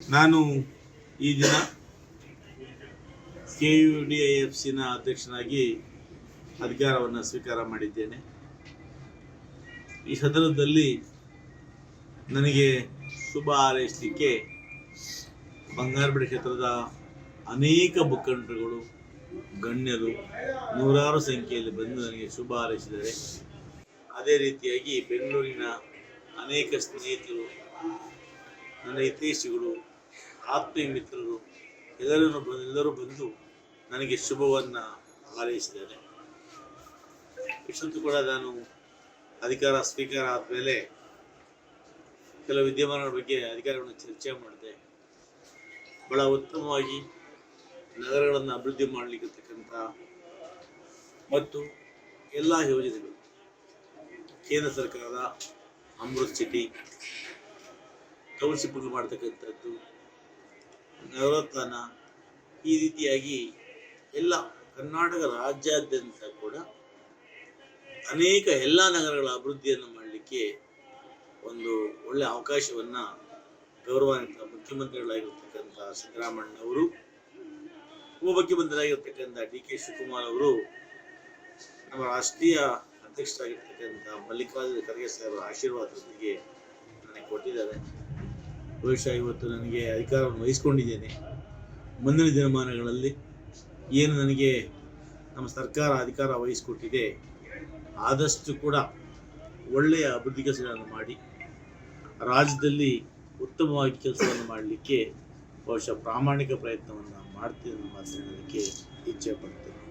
ನಾನು ಈ ದಿನ K U D I F ಸಿನ ಅಧ್ಯಕ್ಷನಾಗಿ ಅಧಿಕಾರವನ್ನು ಸ್ವೀಕಾರ ಮಾಡಿದ್ದೇನೆ. ಈ ಸದನದಲ್ಲಿ ನನಗೆ ಶುಭ ಹಾರೈಸಲಿಕ್ಕೆ ಬಂಗಾರಪೇಟೆ ಕ್ಷೇತ್ರದ ಅನೇಕ ಮುಖಂಡರುಗಳು, ಗಣ್ಯರು ನೂರಾರು ಸಂಖ್ಯೆಯಲ್ಲಿ ಬಂದು ನನಗೆ ಶುಭ ಹಾರೈಸಿದ್ದಾರೆ. ಅದೇ ರೀತಿಯಾಗಿ ಬೆಂಗಳೂರಿನ ಅನೇಕ ಸ್ನೇಹಿತರು, ನನ್ನ ಹಿತೈಷಿಗಳು ಆತ್ಮೀಯ ಮಿತ್ರರು ಎಲ್ಲರೂ ಎಲ್ಲರೂ ಬಂದು ನನಗೆ ಶುಭವನ್ನು ಹಾರೈಸಿದ್ದಾರೆ. ಇಷ್ಟೊಂದು ಕೂಡ ನಾನು ಅಧಿಕಾರ ಸ್ವೀಕಾರ ಆದಮೇಲೆ ಕೆಲವು ವಿದ್ಯಮಾನಗಳ ಬಗ್ಗೆ ಅಧಿಕಾರಿಗಳನ್ನು ಚರ್ಚೆ ಮಾಡಿದೆ. ಬಹಳ ಉತ್ತಮವಾಗಿ ನಗರಗಳನ್ನು ಅಭಿವೃದ್ಧಿ ಮಾಡಲಿಕ್ಕಿರ್ತಕ್ಕಂಥ ಮತ್ತು ಎಲ್ಲ ಯೋಜನೆಗಳು, ಕೇಂದ್ರ ಸರ್ಕಾರದ ಅಮೃತ್ ಸಿಟಿ ಟೌನ್ಶಿಪ್ಗಳು ಮಾಡ್ತಕ್ಕಂಥದ್ದು ನವರತ್ನ ಈ ರೀತಿಯಾಗಿ ಎಲ್ಲ ಕರ್ನಾಟಕ ರಾಜ್ಯಾದ್ಯಂತ ಕೂಡ ಅನೇಕ ಎಲ್ಲ ನಗರಗಳ ಅಭಿವೃದ್ಧಿಯನ್ನು ಮಾಡಲಿಕ್ಕೆ ಒಂದು ಒಳ್ಳೆ ಅವಕಾಶವನ್ನು ಗೌರವಾನ್ವಿತ ಮುಖ್ಯಮಂತ್ರಿಗಳಾಗಿರ್ತಕ್ಕಂಥ ಸಿದ್ದರಾಮಣ್ಣವರು ಉಪಮುಖ್ಯಮಂತ್ರಿಯಾಗಿರ್ತಕ್ಕಂಥ ಡಿ ಕೆ ಶಿವಕುಮಾರ್ ಅವರು, ನಮ್ಮ ರಾಷ್ಟ್ರೀಯ ಅಧ್ಯಕ್ಷರಾಗಿರ್ತಕ್ಕಂಥ ಮಲ್ಲಿಕಾರ್ಜುನ ಖರ್ಗೆ ಸಾಹೇಬರ ಆಶೀರ್ವಾದದೊಂದಿಗೆ ನನಗೆ ಕೊಟ್ಟಿದ್ದಾರೆ. ಬಹುಶಃ ಇವತ್ತು ನನಗೆ ಅಧಿಕಾರವನ್ನು ವಹಿಸ್ಕೊಂಡಿದ್ದೇನೆ. ಮುಂದಿನ ದಿನಮಾನಗಳಲ್ಲಿ ಏನು ನನಗೆ ನಮ್ಮ ಸರ್ಕಾರ ಅಧಿಕಾರ ವಹಿಸಿಕೊಟ್ಟಿದೆ, ಆದಷ್ಟು ಕೂಡ ಒಳ್ಳೆಯ ಅಭಿವೃದ್ಧಿ ಕೆಲಸಗಳನ್ನು ಮಾಡಿ, ರಾಜ್ಯದಲ್ಲಿ ಉತ್ತಮವಾಗಿ ಕೆಲಸವನ್ನು ಮಾಡಲಿಕ್ಕೆ ಬಹುಶಃ ಪ್ರಾಮಾಣಿಕ ಪ್ರಯತ್ನವನ್ನು ಮಾಡ್ತೀನಿ ಹೇಳೋದಕ್ಕೆ ಇಚ್ಛೆ ಪಡ್ತೇನೆ.